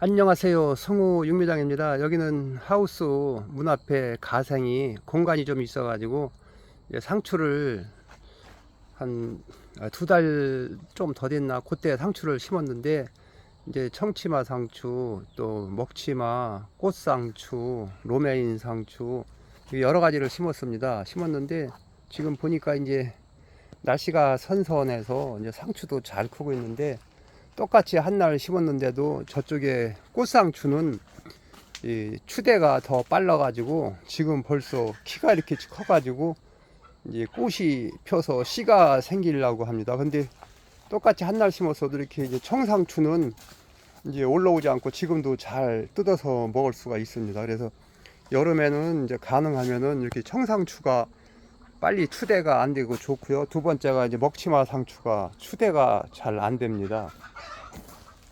안녕하세요. 성우 육미장입니다. 여기는 하우스 문 앞에 가생이 공간이 좀 있어 가지고 이제 상추를 한 두 달 좀 더 됐나 그때 상추를 심었는데 이제 청치마 상추 또 먹치마 꽃상추 로메인 상추 여러 가지를 심었습니다. 심었는데 지금 보니까 이제 날씨가 선선해서 이제 상추도 잘 크고 있는데 똑같이 한 날 심었는데도 저쪽에 꽃상추는 이 추대가 더 빨라 가지고 지금 벌써 키가 이렇게 커 가지고 이제 꽃이 펴서 씨가 생기려고 합니다. 근데 똑같이 한 날 심었어도 이렇게 이제 청상추는 이제 올라오지 않고 지금도 잘 뜯어서 먹을 수가 있습니다. 그래서 여름에는 이제 가능하면은 이렇게 청상추가 빨리 추대가 안 되고 좋고요. 두 번째가 이제 먹치마 상추가 추대가 잘 안 됩니다.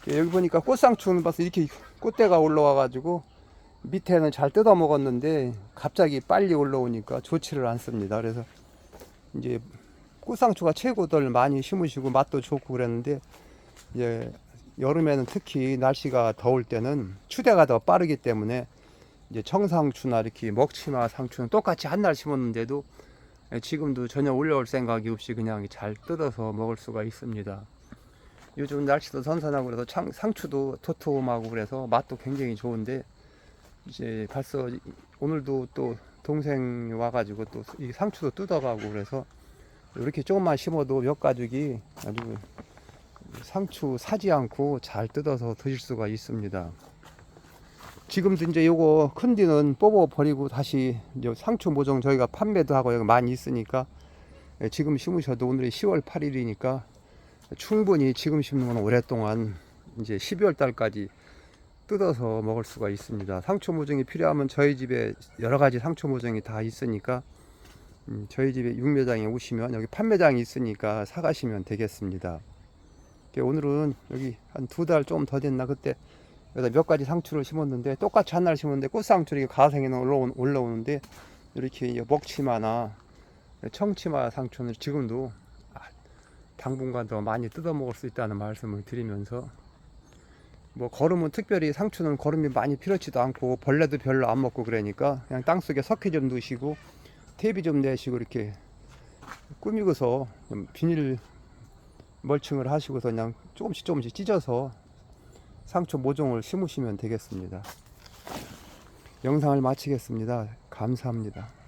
여기 보니까 꽃상추는 봐서 이렇게 꽃대가 올라와 가지고 밑에는 잘 뜯어 먹었는데 갑자기 빨리 올라오니까 좋지를 않습니다. 그래서 이제 꽃상추가 최고들 많이 심으시고 맛도 좋고 그랬는데 이제 여름에는 특히 날씨가 더울 때는 추대가 더 빠르기 때문에 이제 청상추나 이렇게 먹치마 상추는 똑같이 한 날 심었는데도 지금도 전혀 올라올 생각이 없이 그냥 잘 뜯어서 먹을 수가 있습니다. 요즘 날씨도 선선하고 그래서 창, 상추도 토톰하고 그래서 맛도 굉장히 좋은데 이제 벌써 오늘도 또 동생 와가지고 또 이 상추도 뜯어가고 그래서 이렇게 조금만 심어도 몇 가죽이 아주 상추 사지 않고 잘 뜯어서 드실 수가 있습니다. 지금도 이제 요거 큰 뒤는 뽑아 버리고 다시 이제 상추 모종 저희가 판매도 하고 여기 많이 있으니까 예, 지금 심으셔도 오늘이 10월 8일이니까 충분히 지금 심는 건 오랫동안 이제 12월 달까지 뜯어서 먹을 수가 있습니다. 상추 모종이 필요하면 저희 집에 여러 가지 상추 모종이 다 있으니까 음, 저희 집에 육매장에 오시면 여기 판매장이 있으니까 사가시면 되겠습니다. 오늘은 여기 한 두 달 좀 더 됐나 그때 여기다 몇 가지 상추를 심었는데 똑같이 한날 심었는데 꽃상추 이렇게 가생에는 올라오, 올라오는데 이렇게 먹치마나 청치마 상추는 지금도 아, 당분간 더 많이 뜯어 먹을 수 있다는 말씀을 드리면서 뭐 거름은 특별히 상추는 거름이 많이 필요치도 않고 벌레도 별로 안 먹고 그러니까 그냥 땅 속에 석회 좀 넣으시고 테이프 좀 내시고 이렇게 꾸미고서 좀 비닐 멀칭을 하시고서 그냥 조금씩 조금씩 찢어서 상추 모종을 심으시면 되겠습니다. 영상을 마치겠습니다. 감사합니다.